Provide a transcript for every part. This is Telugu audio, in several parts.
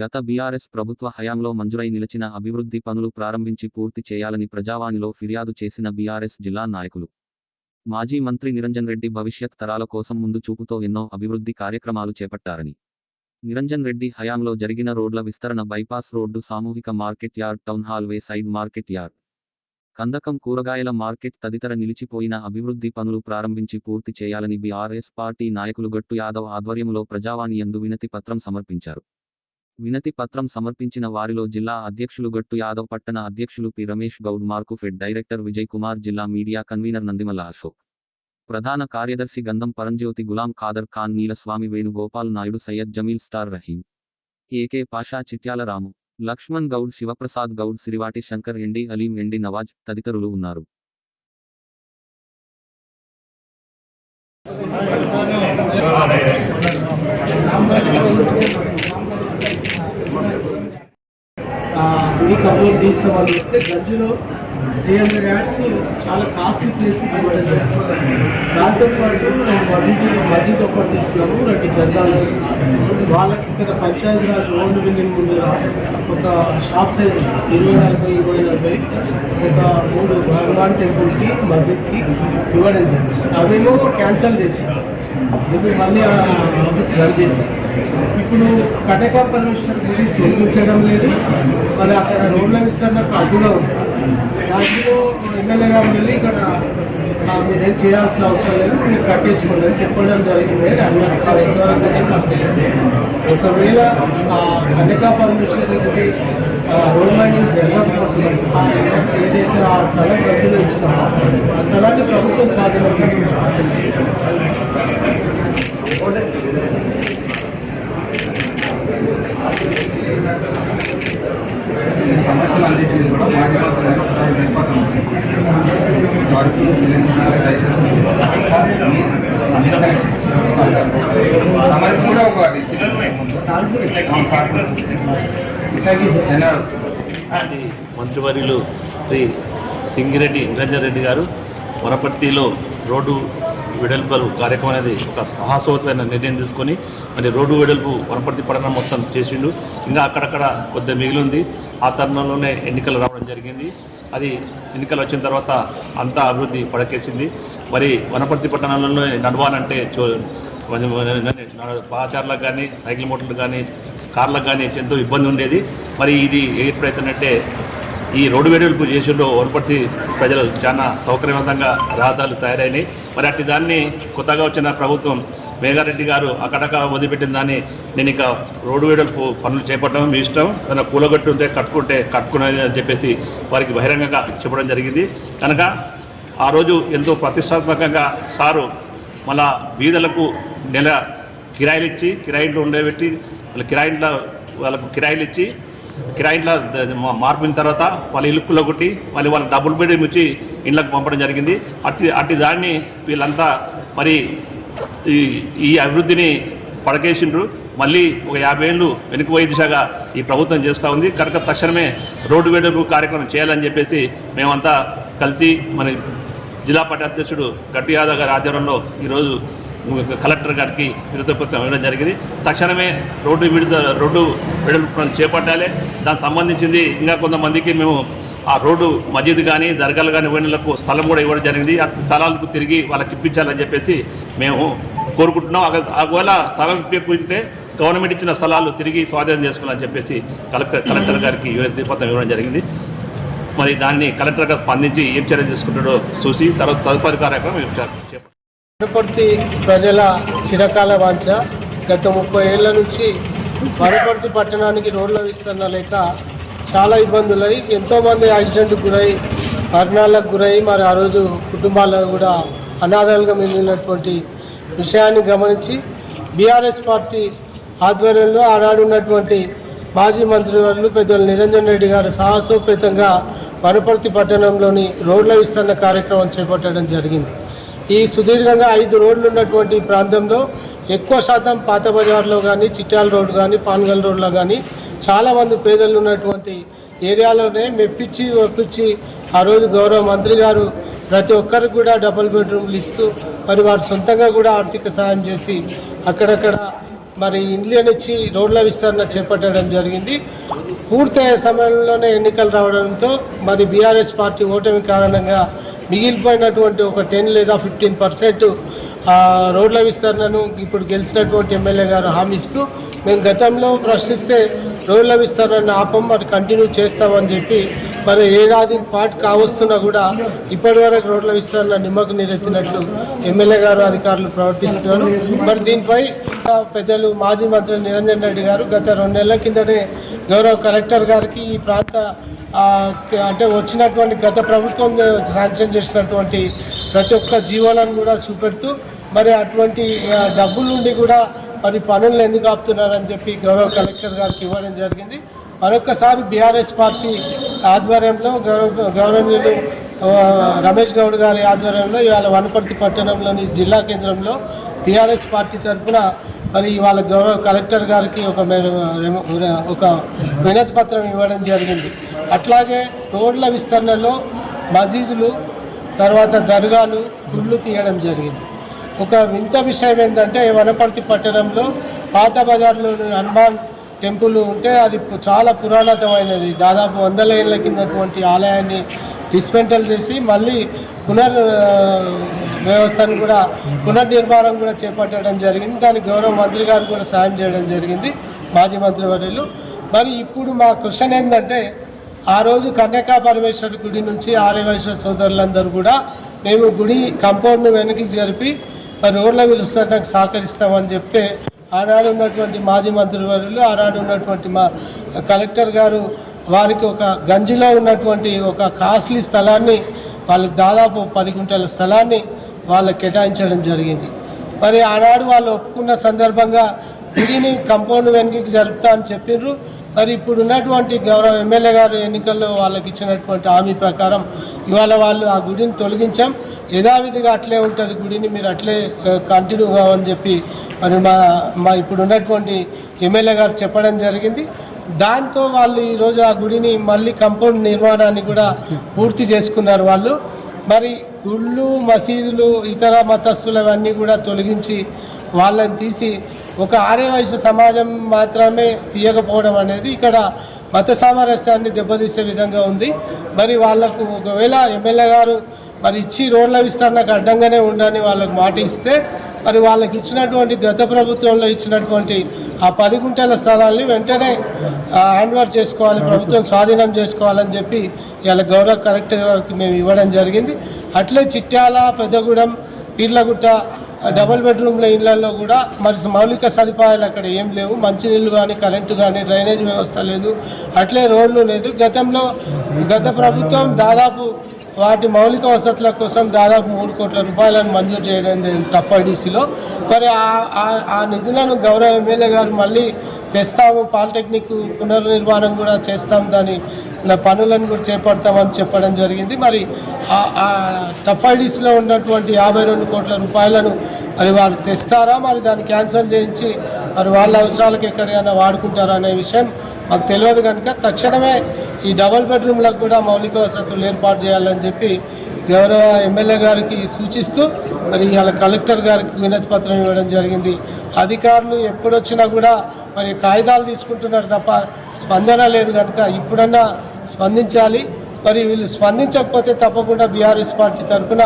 గత బీఆర్ఎస్ ప్రభుత్వ హయాంలో మంజురై నిలిచిన అభివృద్ధి పనులు ప్రారంభించి పూర్తి చేయాలని ప్రజావాణిలో ఫిర్యాదు చేసిన బీఆర్ఎస్ జిల్లా నాయకులు. మాజీ మంత్రి నిరంజన్ రెడ్డి భవిష్యత్ తరాల కోసం ముందు చూపుతో ఎన్నో అభివృద్ధి కార్యక్రమాలు చేపట్టారని. నిరంజన్ రెడ్డి హయాంలో జరిగిన రోడ్ల విస్తరణ బైపాస్ రోడ్డు సామూహిక market yard town hallway side market yard. కందకం కూరగాయల మార్కెట్ తదితర నిలిచిపోయిన అభివృద్ధి పనులు ప్రారంభించి పూర్తి చేయాలని బీఆర్ఎస్ పార్టీ నాయకులు గట్టు యాదవ్ ఆధ్వర్యంలో ప్రజావాణి యందు వినతి పత్రం సమర్పించారు. వినతి పత్రం సమర్పించిన వారిలో జిల్లా అధ్యక్షులు గట్టు యాదవ్ పట్టణ అధ్యక్షులు P. Ramesh Goud Markfed director Vijay Kumar జిల్లా మీడియా కన్వీనర్ నందిమల అశోక్. ప్రధాన కార్యదర్శి Gandham Paranjyothi Ghulam Khader Khan Neelaswamy Venugopal Naidu Syed Jameel star Rahim. AK Pasha Chityala Ramu. Lakshman Goud Sivaprasad Goud Sirivati Shankar MD Aleem MD Nawaz తదితరులు ఉన్నారు. కంప్లీట్ వాళ్ళు చెప్తే గంజిలో త్రీ హండ్రెడ్ యాడ్స్ చాలా కాస్ట్లీ ప్లేస్ ఇవ్వడం దాంతోపాటు మసీద్ మసీద్ ఒకటి తీసినాము రెండు గంధాలు వాళ్ళకి ఇక్కడ పంచాయతీ రాజ్ ఓల్డ్ బిల్డింగ్ ముందు ఒక షాప్ సైజ్ ఇరవై నలభై ఇరవై నలభై. ఒక మూడు భగవాన్ టెంపుల్కి మసీద్కి ఇవ్వడం జరిగింది. అవేమో క్యాన్సిల్ చేశారు. ఇది మళ్ళీ ఆఫీస్ రన్ చేసి ఇప్పుడు కటక పర్మిషన్ అనేది తొలగించడం లేదు. మరి అక్కడ రోడ్ల విస్తరణకు అడ్డుగా ఉంది. దాంట్లో ఎమ్మెల్యే గారు వెళ్ళి ఇక్కడ ఆ, మీరేం చేయాల్సిన అవసరం లేదు మీరు కట్టేసుకోండి అని చెప్పడం జరిగింది. అని అన్నారు ఒకవేళ ఆ పర్మిషన్ పరమేశ్వర్ రోడ్ మైనింగ్ జరగకపోతే ఆ ఏదైతే ఆ స్థలం రద్దులో ఇచ్చినామో ఆ స్థలాన్ని ప్రభుత్వం స్వాధీనం తీసుకుంటుంది ఈ సమస్యలు అన్నింటినీ కూడా మాట్లాడుతూ ఒకసారి విశ్వాసం వచ్చింది వారికి చెల్లించాలి దయచేసి మీరు సమయం కూడా ఒకటి ధన్యవాదాలు మాజీ మంత్రివర్యులు శ్రీ సింగిరెడ్డి నిరంజన్ రెడ్డి గారు వనపర్తిలో రోడ్డు వెడల్పు కార్యక్రమం అనేది ఒక సాహసోతమైన నిర్ణయం తీసుకొని మరి రోడ్డు వెడల్పు వనపర్తి పట్టణం మొత్తం చేసిండు. ఇంకా అక్కడక్కడ కొద్దిగా మిగిలి ఉంది ఆ తరుణంలోనే ఎన్నికలు రావడం జరిగింది. అది ఎన్నికలు వచ్చిన తర్వాత అంతా అభివృద్ధి పడకేసింది. మరి వనపర్తి పట్టణంలోనే నడవాలంటే చో కొంచెం కానీ సైకిల్ మోటార్లకు కానీ కార్లకు కానీ ఎంతో ఇబ్బంది ఉండేది. మరి ఇది ఎప్పుడైతేనంటే ఈ రోడ్డు వెడల్పు చేసిండో వనపర్తి ప్రజలు చాలా సౌకర్యవంతంగా రహదారులు తయారైనాయి. మరి అట్టి దాన్ని కొత్తగా వచ్చిన ప్రభుత్వం మేఘారెడ్డి గారు అక్కడక్కడ వదిలిపెట్టిన దాన్ని నేను ఇక రోడ్డు వెడల్పు పనులు చేపట్టడం మీ ఇష్టం. ఏదైనా కూలగట్టు ఉంటే కట్టుకుంటే కట్టుకునేది అని చెప్పేసి వారికి బహిరంగంగా చెప్పడం జరిగింది. కనుక ఆ రోజు ఎంతో ప్రతిష్టాత్మకంగా సారు మళ్ళా వీధులకు నెల కిరాయిలు ఇచ్చి కిరాయిలు ఉండబెట్టి వాళ్ళ కిరాయిల వాళ్ళకు కిరాయిలు ఇచ్చి కిరాయిల మార్పిన తర్వాత వాళ్ళ ఇల్లుకులో కొట్టి మళ్ళీ వాళ్ళ డబుల్ బెడ్రూమ్ ఇచ్చి ఇళ్ళకు పంపడం జరిగింది. అట్టి అట్టి దాన్ని వీళ్ళంతా మరి ఈ ఈ అభివృద్ధిని పడకేసిండ్రు. మళ్ళీ ఒక యాభై ఏళ్ళు వెనుకబోయే దిశగా ఈ ప్రభుత్వం చేస్తూ ఉంది. కనుక తక్షణమే రోడ్డు వేడుపు కార్యక్రమం చేయాలని చెప్పేసి మేమంతా కలిసి మన జిల్లా పార్టీ అధ్యక్షుడు గట్టి యాదవ్ గారి ఆధ్వర్యంలో ఈరోజు కలెక్టర్ గారికి విరుద్ధపత్రం ఇవ్వడం జరిగింది. తక్షణమే రోడ్డు విడుదల రోడ్డు వెడల్పు పనులు చేపట్టాలి. దానికి సంబంధించింది ఇంకా కొంతమందికి మేము ఆ రోడ్డు మసీదు కానీ దర్గాలు కానీ పోయినలకు స్థలం కూడా ఇవ్వడం జరిగింది. ఆ స్థలాలకు తిరిగి వాళ్ళకి ఇప్పించాలని చెప్పేసి మేము కోరుకుంటున్నాం. ఒకవేళ స్థలం ఇప్పించుకుంటే గవర్నమెంట్ ఇచ్చిన స్థలాలు తిరిగి స్వాధీనం చేసుకోవాలని చెప్పేసి కలెక్టర్ కలెక్టర్ గారికి విరుద్ధపత్రం ఇవ్వడం జరిగింది. మరి దాన్ని కలెక్టర్గా స్పందించి ఏం చర్య తీసుకుంటాడో చూసి తర్వాత తదుపరి కార్యక్రమం వనపర్తి ప్రజల చిరకాల వాంఛ. గత ముప్పై ఏళ్ళ నుంచి వనపర్తి పట్టణానికి రోడ్ల విస్తరణ లేక చాలా ఇబ్బందులై ఎంతోమంది యాక్సిడెంట్కి గురై మరణాలకు గురై మరి ఆ రోజు కుటుంబాలను కూడా అనాథాలుగా మిగిలినటువంటి విషయాన్ని గమనించి బీఆర్ఎస్ పార్టీ ఆధ్వర్యంలో ఆనాడు ఉన్నటువంటి మాజీ మంత్రివర్యులు పెద్దలు నిరంజన్ రెడ్డి గారు సాహసోపేతంగా వనపర్తి పట్టణంలోని రోడ్ల విస్తరణ కార్యక్రమం చేపట్టడం జరిగింది. ఈ సుదీర్ఘంగా ఐదు రోడ్లు ఉన్నటువంటి ప్రాంతంలో ఎక్కువ శాతం పాత బజార్లో కానీ చిట్టాల రోడ్డు కానీ పాన్గల్ రోడ్లో కానీ చాలామంది పేదలు ఉన్నటువంటి ఏరియాలోనే మెప్పించి ఒప్పించి ఆ రోజు గౌరవ మంత్రి గారు ప్రతి ఒక్కరికి కూడా డబుల్ బెడ్రూమ్లు ఇస్తూ మరి వారు సొంతంగా కూడా ఆర్థిక సాయం చేసి అక్కడక్కడ మరి ఇండియన్ ఇచ్చి రోడ్ల విస్తరణ చేపట్టడం జరిగింది. పూర్తయ్యే సమయంలోనే ఎన్నికలు రావడంతో మరి బీఆర్ఎస్ పార్టీ ఓటమి కారణంగా మిగిలిపోయినటువంటి ఒక టెన్ లేదా ఫిఫ్టీన్ పర్సెంట్ రోడ్ల విస్తరణను ఇప్పుడు గెలిచినటువంటి ఎమ్మెల్యే గారు హామీ ఇస్తూ మేము గతంలో ప్రశ్నిస్తే రోడ్ల విస్తరణను ఆపం మరి కంటిన్యూ చేస్తామని చెప్పి మరి ఏడాది పాటు కావస్తున్నా కూడా ఇప్పటి వరకు రోడ్ల విస్తరణ నిమ్మకు నీరెత్తినట్లు ఎమ్మెల్యే గారు అధికారులు ప్రవర్తిస్తున్నారు. మరి దీనిపై పెద్దలు మాజీ మంత్రి నిరంజన్ రెడ్డి గారు గత రెండు నెలల కిందనే గౌరవ కలెక్టర్ గారికి ఈ ప్రాంత అంటే వచ్చినటువంటి గత ప్రభుత్వం శాంక్షన్ చేసినటువంటి ప్రతి ఒక్క జీవోలను కూడా చూపెడుతూ మరి అటువంటి డబ్బుల నుండి కూడా మరి పనులు ఎందుకు ఆపుతున్నారని చెప్పి గౌరవ కలెక్టర్ గారికి ఇవ్వడం జరిగింది. మరొకసారి బీఆర్ఎస్ పార్టీ ఆధ్వర్యంలో గౌరవ గవర్నమెంట్ రమేష్ గౌడ్ గారి ఆధ్వర్యంలో ఇవాళ వనపర్తి పట్టణంలోని జిల్లా కేంద్రంలో టీఆర్ఎస్ పార్టీ తరఫున మరి ఇవాళ గౌరవ కలెక్టర్ గారికి ఒక ఒక వినతి పత్రం ఇవ్వడం జరిగింది. అట్లాగే రోడ్ల విస్తరణలో మసీదులు తర్వాత దర్గాలు గుళ్ళు తీయడం జరిగింది. ఒక వింత విషయం ఏంటంటే వనపర్తి పట్టణంలో పాత బజార్లోని హనుమాన్ టెంపుల్ ఉంటే అది చాలా పురాణతమైనది దాదాపు వందల ఏళ్ళ కిందటువంటి ఆలయాన్ని డిస్మెంటల్ చేసి మళ్ళీ పునర్ వ్యవస్థను కూడా పునర్నిర్మాణం కూడా చేపట్టడం జరిగింది. దానికి గౌరవ మంత్రి గారు కూడా సాయం చేయడం జరిగింది మాజీ మంత్రివర్యులు మరి ఇప్పుడు మా క్వశ్చన్ ఏంటంటే ఆ రోజు కన్యకా పరమేశ్వర గుడి నుంచి ఆర్యవైశ్వ సోదరులందరూ కూడా మేము గుడి కంపౌండ్ను వెనక్కి జరిపి మరి రోడ్ల విలుస్తానికి సహకరిస్తామని చెప్తే ఆనాడు ఉన్నటువంటి మాజీ మంత్రివర్యులు ఆనాడు ఉన్నటువంటి మా కలెక్టర్ గారు వారికి ఒక గంజిలో ఉన్నటువంటి ఒక కాస్ట్లీ స్థలాన్ని వాళ్ళకి దాదాపు పది గుంటల స్థలాన్ని వాళ్ళకి కేటాయించడం జరిగింది. మరి ఆనాడు వాళ్ళు ఒప్పుకున్న సందర్భంగా గుడిని కంపౌండ్ వెనుకకి జరుపుతా అని చెప్పిర్రు. మరి ఇప్పుడు ఉన్నటువంటి గౌరవ ఎమ్మెల్యే గారు ఎన్నికల్లో వాళ్ళకి ఇచ్చినటువంటి హామీ ప్రకారం ఇవాళ వాళ్ళు ఆ గుడిని తొలగించాం. యథావిధిగా అట్లే ఉంటుంది గుడిని మీరు అట్లే కంటిన్యూ కావని చెప్పి మరి మా మా ఇప్పుడు ఉన్నటువంటి ఎమ్మెల్యే గారు చెప్పడం జరిగింది. దాంతో వాళ్ళు ఈరోజు ఆ గుడిని మళ్ళీ కంపౌండ్ నిర్మాణాన్ని కూడా పూర్తి చేసుకున్నారు వాళ్ళు. మరి గుళ్ళు మసీదులు ఇతర మతస్థులు అవన్నీ కూడా తొలగించి వాళ్ళని తీసి ఒక ఆర్యవైశ్య సమాజం మాత్రమే తీయకపోవడం అనేది ఇక్కడ మత సామరస్యాన్ని దెబ్బతీసే విధంగా ఉంది. మరి వాళ్ళకు ఒకవేళ ఎమ్మెల్యే గారు మరి ఇచ్చి రోడ్ల విస్తరణకు అడ్డంగానే ఉండని వాళ్ళకి మాట ఇస్తే మరి వాళ్ళకి ఇచ్చినటువంటి గత ప్రభుత్వంలో ఇచ్చినటువంటి ఆ పది గుంటల స్థలాల్ని వెంటనే హ్యాండ్ఓవర్ చేసుకోవాలి ప్రభుత్వం స్వాధీనం చేసుకోవాలని చెప్పి ఇలా గౌరవ కలెక్టర్ మేము ఇవ్వడం జరిగింది. అట్లే చిట్యాల పెద్దగూడెం పీర్లగుట్ట డబుల్ బెడ్రూమ్ల ఇళ్ళలో కూడా మరి మౌలిక సదుపాయాలు అక్కడ ఏం లేవు. మంచినీళ్ళు కానీ కరెంటు కానీ డ్రైనేజ్ వ్యవస్థ లేదు. అట్లే రోడ్లు లేదు. గతంలో గత ప్రభుత్వం దాదాపు వాటి మౌలిక వసతుల కోసం దాదాపు మూడు కోట్ల రూపాయలను మంజూరు చేయడం జరిగింది టఫ్ఐడిసిలో మరి ఆ- ఆ- నిధులను గౌరవ ఎమ్మెల్యే గారు మళ్ళీ తెస్తాము పాలిటెక్నిక్ పునర్నిర్మాణం కూడా చేస్తాం దాని నా పనులను కూడా చేపడతామని చెప్పడం జరిగింది. మరి ఆ- టఫ్ఐడిస్లో ఉన్నటువంటి యాభై రెండు కోట్ల రూపాయలను మరి వాళ్ళు తెస్తారా? మరి దాన్ని క్యాన్సిల్ చేయించి మరి వాళ్ళ అవసరాలకు ఎక్కడైనా వాడుకుంటారా అనే విషయం మాకు తెలియదు కనుక తక్షణమే ఈ డబుల్ బెడ్రూమ్లకు కూడా మౌలిక వసతులు ఏర్పాటు చేయాలని చెప్పి గౌరవ ఎమ్మెల్యే గారికి సూచిస్తూ మరి ఇవాళ కలెక్టర్ గారికి వినతి పత్రం ఇవ్వడం జరిగింది. అధికారులు ఎప్పుడొచ్చినా కూడా మరి కాగితాలు తీసుకుంటున్నారు తప్ప స్పందన లేదు కనుక ఇప్పుడన్నా స్పందించాలి. మరి వీళ్ళు స్పందించకపోతే తప్పకుండా బీఆర్ఎస్ పార్టీ తరఫున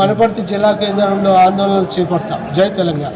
వనపర్తి జిల్లా కేంద్రంలో ఆందోళనలు చేపడతాం. జై తెలంగాణ.